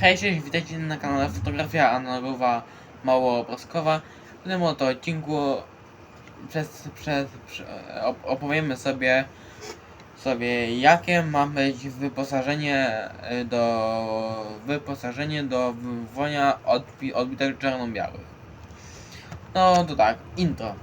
Hej, cześć, witajcie na kanale Fotografia Analogowa Małoobrazkowa. W tym oto odcinku przez, przez, prze- op- opowiemy sobie, sobie jakie ma być wyposażenie y, do wyposażenie do wywołania odbi odbitek czarno-białych. No to tak, intro.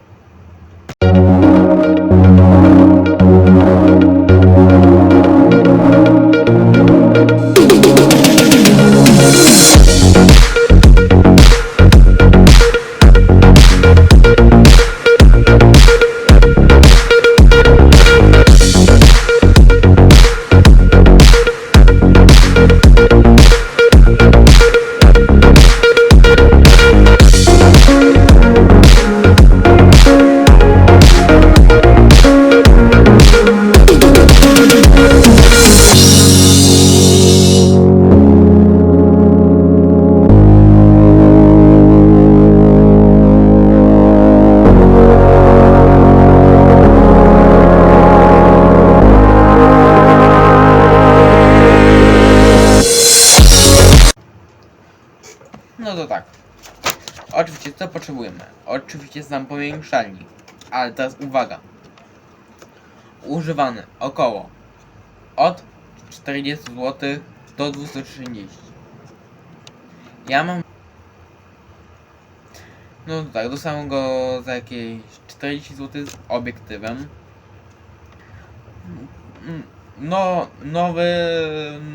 No to tak. Oczywiście co potrzebujemy? Oczywiście sam powiększalnik. Ale teraz uwaga. Używany około od 40 zł do 230. Ja mam no tak, dostałem go za jakieś 40 zł z obiektywem. No, nowy,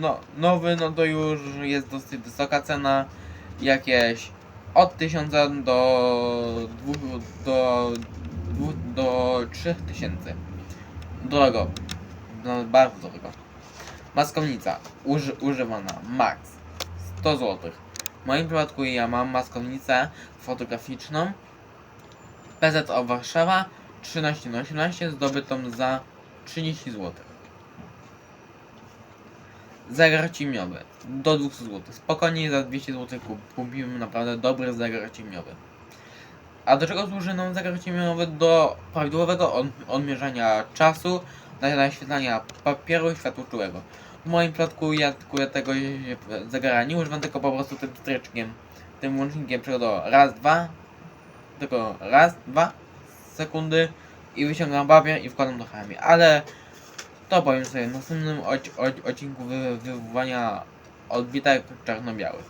no, nowy, no to już jest dosyć wysoka cena. Jakieś od 1000 do 2, do 2, do 3000. Drogo. No, bardzo drogo. Maskownica. Uży, używana. Max. 100 zł. W moim przypadku ja mam maskownicę fotograficzną. PZO Warszawa 13 na 18 zdobytą za 30 zł. Zegar ciemniowy do 200 zł. Spokojnie za 200 zł kup- kupimy naprawdę dobry zegar ciemniowy. A do czego służy nam zegar ciemniowy? Do prawidłowego od, odmierzania czasu, na naświetlania papieru światłoczułego. W moim przypadku ja tego zegara nie używam, tylko po prostu tym stryczkiem, tym łącznikiem przykładowo raz, dwa, tylko raz, dwa sekundy i wyciągam papier i wkładam do chemii, ale to powiem sobie w następnym odc- odc- odcinku wy- odbitek czarno-białych.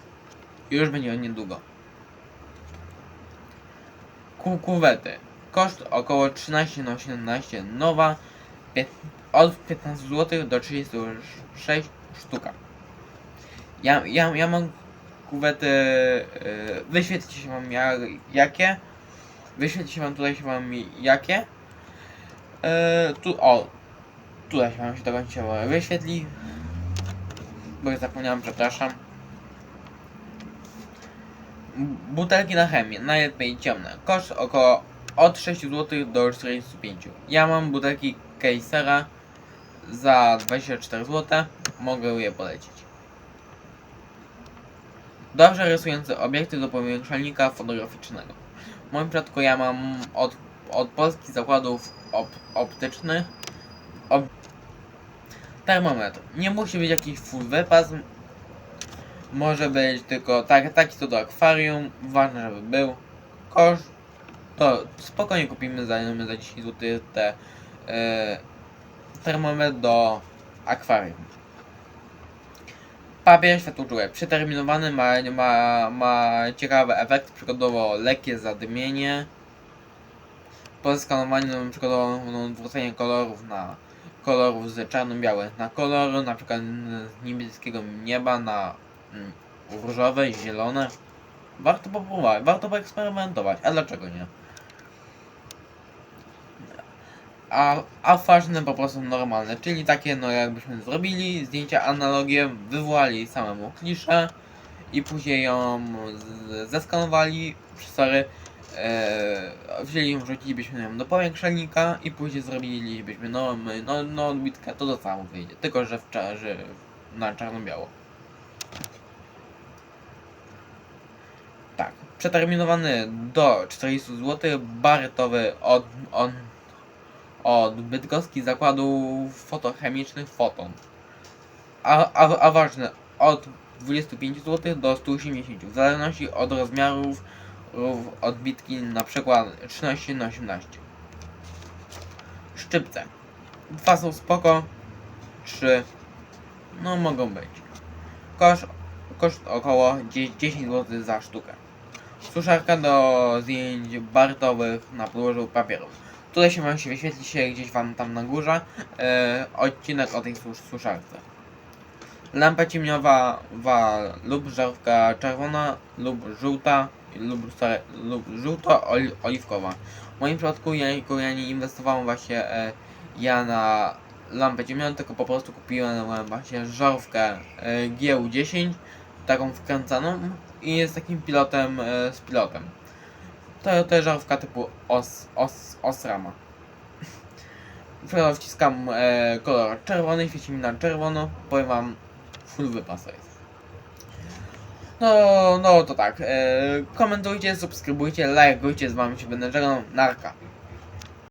Już będzie on niedługo. Ku kuwety. Koszt około 13 na 18 nowa. Od 15 zł do 36 sztuka. Ja, ja, ja mam kuwety. Yy, się wam ja, jakie. Wyświetli się wam tutaj się wam jakie. Yy, tu o. Tutaj wam się tego się wyświetli. Bo ja zapomniałem, przepraszam. Butelki na chemię, najlepiej ciemne. Koszt około od 6 zł do 45. Ja mam butelki Keisera za 24 zł. Mogę je polecić. Dobrze rysujący obiekty do powiększalnika fotograficznego. W moim przypadku ja mam od, od polskich zakładów op, optycznych ob, termometr. Nie musi być jakiś full wypas. Może być tylko tak, taki co do akwarium. Ważne, żeby był. Kosz. To spokojnie kupimy za, za 10 zł te e, termometr do akwarium. Papier światłoczuły. Przeterminowany ma, ma, ma ciekawy efekt, przykładowo lekkie zadymienie. Po skanowaniu no, przykładowo odwrócenie kolorów na kolorów z czarno-białych na kolory, na przykład z niebieskiego nieba na mm, różowe, zielone. Warto popróbować, warto poeksperymentować, a dlaczego nie? A, a ważne po prostu normalne, czyli takie no jakbyśmy zrobili zdjęcia analogiem, wywołali samemu kliszę i później ją zeskanowali, sorry, e, wzięli ją, wrzucilibyśmy ją do powiększalnika i później zrobilibyśmy no, my- no, no odbitkę, to to samo wyjdzie, tylko że, w, że na czarno-biało. Tak, przeterminowany do 40 zł, baretowy od, od, od bydgoskich zakładów fotochemicznych Foton. A, a, a ważne, od 25 zł do 180 w zależności od rozmiarów rów odbitki na przykład 13 na 18 Szczypce Dwa są spoko, trzy no mogą być. Koszt, koszt około 10 zł za sztukę. Suszarka do zdjęć bartowych na podłożu papieru. Tutaj się wam się wyświetli się gdzieś wam tam na górze e, odcinek o tej sus suszarce. Lampa ciemniowa wa, lub żarówka czerwona lub żółta lub, lub żółto-oliwkowa. W moim przypadku ja, ja nie inwestowałem właśnie e, ja na lampę ciemniową, tylko po prostu kupiłem właśnie żarówkę e, GU10, taką wkręcaną i jest takim pilotem e, z pilotem. To, to jest żarówka typu OS, OS, OSRAMA. Wciskam e, kolor czerwony, świeci mi na czerwono, powiem wam, full to jest. No, no to tak, e, komentujcie, subskrybujcie, lajkujcie, z wami się będę żegnał, narka.